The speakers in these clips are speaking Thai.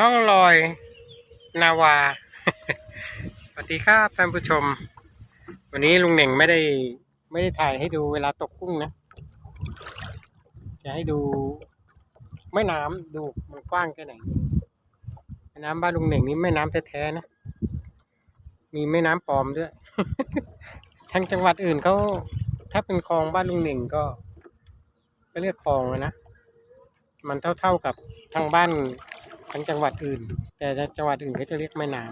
ล่องลอยนาวา สวัสดีครับท่านผู้ชม วันนี้ลุงเหน่งไม่ได้ไม่ได้ถ่ายให้ดูเวลาตกกุ้งนะ จะให้ดูแม่น้ำดูมันกว้างแค่ไหนแม่น้ำบ้านลุงเหน่งนี่แม่น้ำแท้ๆนะ มีแม่น้ำปลอมด้วย ทางจังหวัดอื่นเขาถ้าเป็นคลองบ้านลุงเหน่งก็ก็เรียกคลองนะ มันเท่าๆกับทางบ้าน ทางจังหวัดอื่น แต่จังหวัดอื่นเขาจะเรียกแม่น้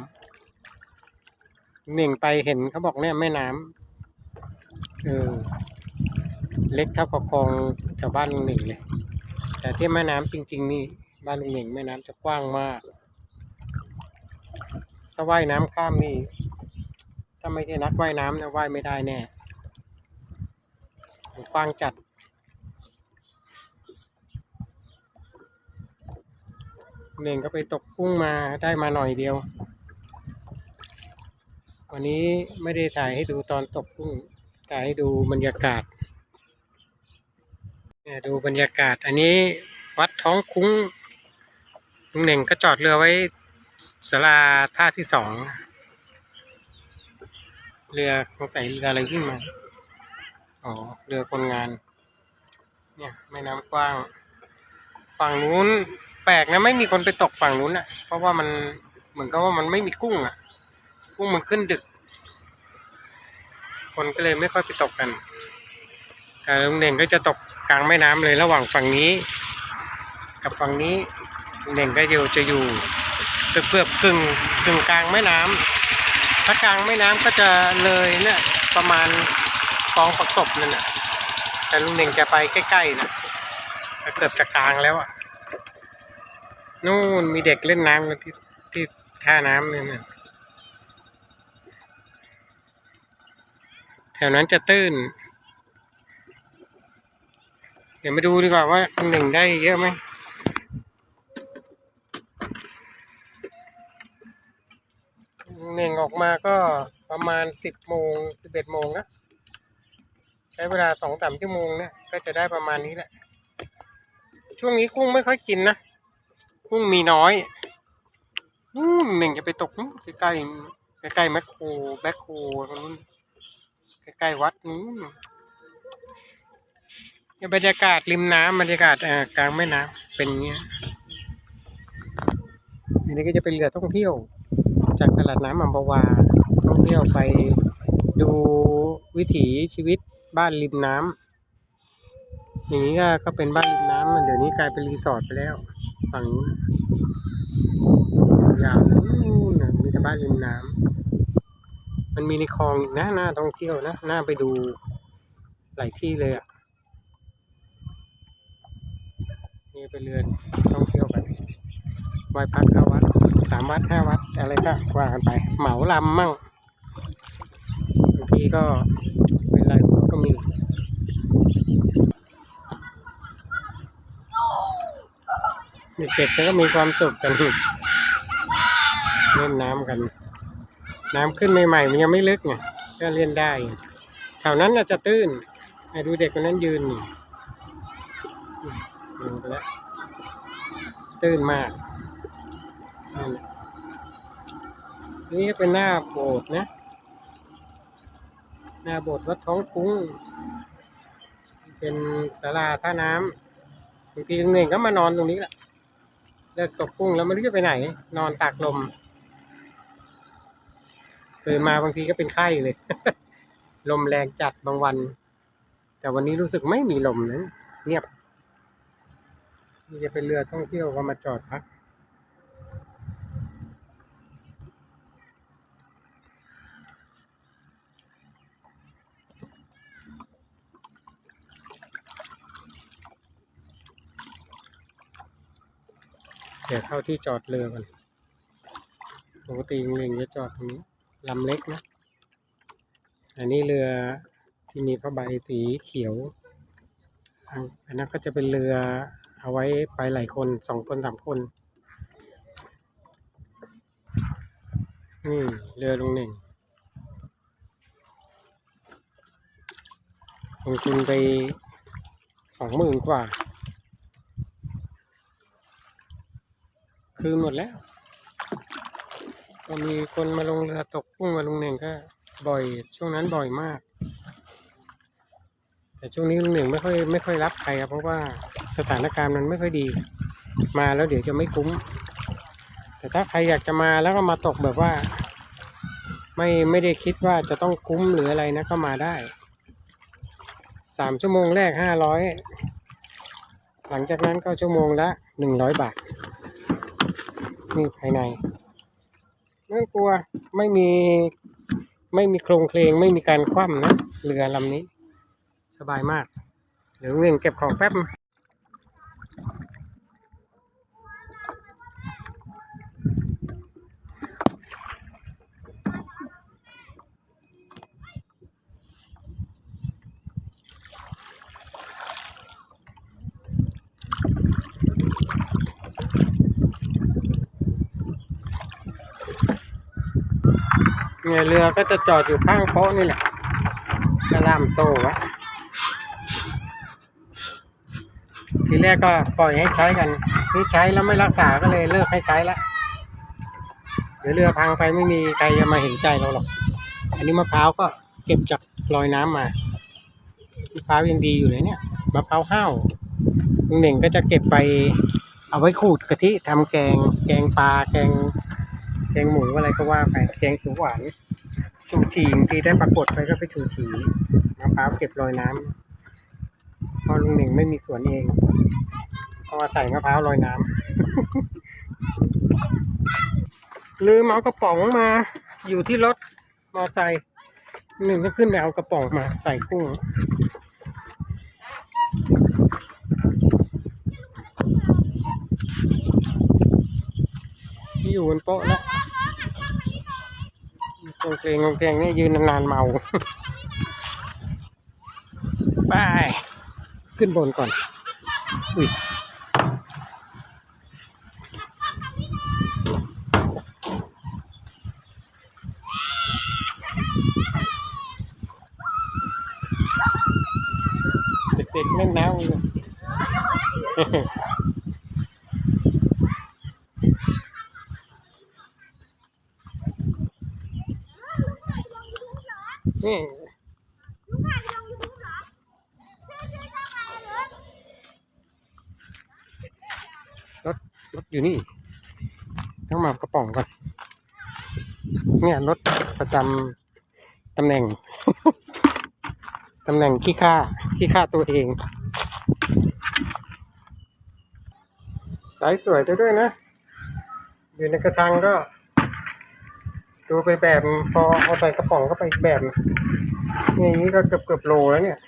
ำหนึ่งไปเห็นเขาบอกเนี่ยแม่น้ำเออเล็กเท่ากับคลองแถวบ้านลุงหนึ่งเลยแต่ที่แม่น้ำจริง ๆ นี่บ้านลุงหนึ่งแม่น้ำจะกว้างมากถ้าว่ายน้ำข้ามนี่ถ้าไม่ได้นักว่ายน้ำนะว่ายไม่ได้แน่กว้างจัด เน่งก็ไปตกกุ้งมาได้มาหน่อยเดียว วันนี้ไม่ได้ถ่ายให้ดูตอนตกกุ้งถ่ายให้ดูบรรยากาศเนี่ยดูบรรยากาศ อันนี้วัดท้องคุ้งลุงเน่งก็จอดเรือไว้ศาลาท่าที่สองเรือสงสัยเรืออะไรขึ้นมา อ๋อ เรือคนงาน เนี่ยแม่น้ำกว้าง ฝั่งนู้นแปลกนะไม่มีคนไปตกฝั่งนู้นอะ เพราะว่ามันเหมือนกับว่ามันไม่มีกุ้งอะ กุ้งมันขึ้นดึก คนก็เลยไม่ค่อยไปตกกันแต่ลุงเน่งก็จะตกกลางแม่น้ำเลยระหว่างฝั่งนี้ กับฝั่งนี้ลุงเน่งก็อยู่จะอยู่เกือบๆกึ่งกึ่งกลางแม่น้ำถ้ากลางแม่น้ำก็จะเลยเนี่ยประมาณกองประกบนั่นน่ะแต่ลุงเน่งจะไปใกล้ๆนะ เกือบจะกลางแล้วอะนู่นมีเด็กเล่นน้ำกันที่ที่ท่าน้ำเนี่ยนะแถวนั้นจะตื้น เดี๋ยวมาดูดีกว่าว่าหนึ่งได้เยอะไหมหนึ่งออกมาก็ประมาณสิบโมงสิบเอ็ดโมงนะ ใช้เวลาสองสามชั่วโมงเนี่ยก็จะได้ประมาณนี้แหละ ช่วงนี้กุ้งไม่ค่อยกินนะ กุ้งมีน้อยนู่นหนึ่งจะไปตกนู่นใกล้ใกล้ใกล้แมคโครแบคโครตรงนู้นใกล้ใกล้ๆวัดนู้นบรรยากาศริมน้ำบรรยากาศกลางแม่น้ำเป็นอย่างเงี้ยอันนี้ก็จะเป็นเรือท่องเที่ยว จากตลาดน้ำอัมพวาท่องเที่ยวไปดูวิถีชีวิตบ้านริมน้ำอย่างนี้ก็เป็นบ้านริมน้ำมัน เดี๋ยวนี้กลายเป็นรีสอร์ทไปแล้วฝั่งนู้นยาวนู่นมีแต่บ้านริมน้ำมันมีในคลองอีกนะน่าท่องเที่ยวนะน่าไปดูหลายที่เลยอะนี่เป็นเรือนท่องเที่ยวกันไหว้พักเข้าวัดสามวัดห้าวัดอะไรก็ว่ากันไปเหมาลำมั่งบางทีก็เป็นรก็มี เด็กๆก็มีความสุขกันเล่นน้ำกัน น้ำขึ้นใหม่ๆมันยังไม่ลึกไงก็เล่นได้แถวนั้นน่าจะตื้นให้ดูเด็กคนนั้นยืนนี่ลงไปแล้วตื้นมาก นี่เป็นหน้าโบสถ์นะ หน้าโบสถ์วัดท้องคุ้ง เป็นศาลาท่าน้ำบางทีหนึ่งก็มานอนตรงนี้แหละ เลิกตกกุ้งแล้วไม่รู้จะไปไหน นอนตากลมตื่นมาบางทีก็เป็นไข้เลย ลมแรงจัดบางวัน แต่วันนี้รู้สึกไม่มีลมนะเงียบ นี่จะเป็นเรือท่องเที่ยวก็มาจอดพัก เดี๋ยวเข้าที่จอดเรือกันปกติเรือจะจอดตรงนี้ลำเล็กนะ อันนี้เรือที่มีผ้าใบสีเขียว อันนั้นก็จะเป็นเรือเอาไว้ไปหลายคนสองคนสามคนอืมเรือลงหนึ่งลงทุนไปสองหมื่นกว่า คืนหมดแล้ว ก็มีคนมาลงเรือตกกุ้งมาลงหนึ่งก็บ่อยช่วงนั้นบ่อยมาก แต่ช่วงนี้ลุงหนึ่งไม่ค่อยไม่ค่อยรับใครครับเพราะว่าสถานการณ์มันไม่ค่อยดี มาแล้วเดี๋ยวจะไม่คุ้ม แต่ถ้าใครอยากจะมาแล้วก็มาตกแบบว่า ไม่ไม่ได้คิดว่าจะต้องคุ้มหรืออะไรนะก็มาได้สามชั่วโมงแรกห้าร้อยหลังจากนั้นก็ชั่วโมงละหนึ่งร้อยบาท นี่ภายในน่ากลัวไม่มีไม่มีโครงเคลงไม่มีการคว่ำนะเรือลำนี้ สบายมาก เดี๋ยวลุงหนึ่งเก็บของแป๊บ เนี่ยเรือก็จะจอดอยู่ข้างโป๊ะนี่แหละก็ล่ามโซ่ว้ทีแรกก็ปล่อยให้ใช้กันนี่ใช้แล้วไม่รักษาก็เลยเลิกให้ใช้ละเดี๋ยวเรือพังไปไม่มีใครจะมาเห็นใจเราหรอก อันนี้มะพร้าวก็เก็บจากลอยน้ำมามะพร้าวยังดีอยู่เลยเนี่ยมะพร้าวห้าวหนึ่งก็จะเก็บไปเอาไว้ขูดกะทิทำแกง แกงปลาแกง แกงหมูอะไรก็ว่าไปแกงเขียวหวานชูชีงทีได้ปรากฏไปก็ไปชูชีมะพร้าวเก็บลอยน้ำเพอลุงหนึ่งไม่มีสวนเองก็มาใส่มะพร้าวลอยน้ำลืมเอากระป๋องมา อยู่ที่รถมอไซค์หนึ่งก็ขึ้นไปเอากระป๋องมาใส่กุ้ง ที่อยู่บนโป๊ะแล้วกงเพลงกงเพลงนี่ยืนนานๆเมา ไป ขึ้นบนก่อน อุ้ยเด็กๆเล่นน้ำ นี่ลูกถ่ายลงยูทูบเหรอชื่อชื่อช่องอะไรเหรอรถรถอยู่นี่ ต้องมากระป๋องก่อน เนี่ยรถประจำตำแหน่ง ตำแหน่งขี้ข้าขี้ข้าตัวเอง สายสวยด้วยนะ อยู่ในกระชังก็ ดูไปแบบพอเอาใส่กระป๋องก็ไปอีกแบบนี่อย่างนี้ก็เกือบเกือบโลแล้วเนี่ย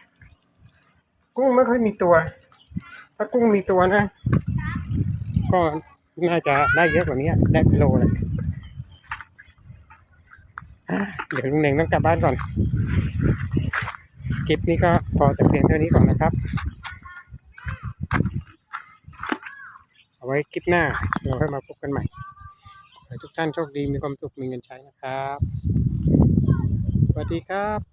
กุ้งไม่ค่อยมีตัว ถ้ากุ้งมีตัวนะ ก็น่าจะได้เยอะกว่านี้ได้เป็นโลเลยเดี๋ยวลุงเน่งต้องกลับบ้านก่อนคลิปนี้ก็พอแต่เพียงเท่านี้ก่อนนะครับ เอาไว้คลิปหน้าเราค่อยมาพบกันใหม่ ให้ทุกท่านโชคดีมีความสุขมีเงินใช้นะครับ สวัสดีครับ